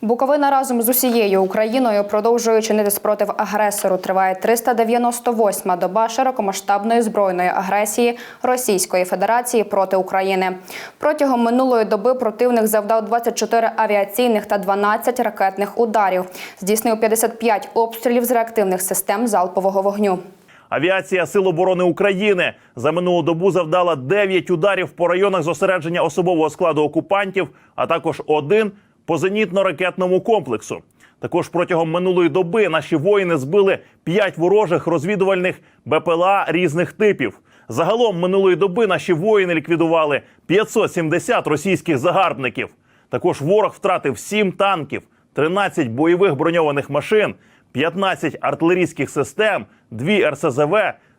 Буковина разом з усією Україною продовжує чинити спротив агресору. Триває 398-ма доба широкомасштабної збройної агресії Російської Федерації проти України. Протягом минулої доби противник завдав 24 авіаційних та 12 ракетних ударів. Здійснив 55 обстрілів з реактивних систем залпового вогню. Авіація Сил оборони України за минулу добу завдала 9 ударів по районах зосередження особового складу окупантів, а також один по зенітно-ракетному комплексу. Також протягом минулої доби наші воїни збили 5 ворожих розвідувальних БПЛА різних типів. Загалом минулої доби наші воїни ліквідували 570 російських загарбників. Також ворог втратив 7 танків, 13 бойових броньованих машин, 15 артилерійських систем, 2 РСЗВ,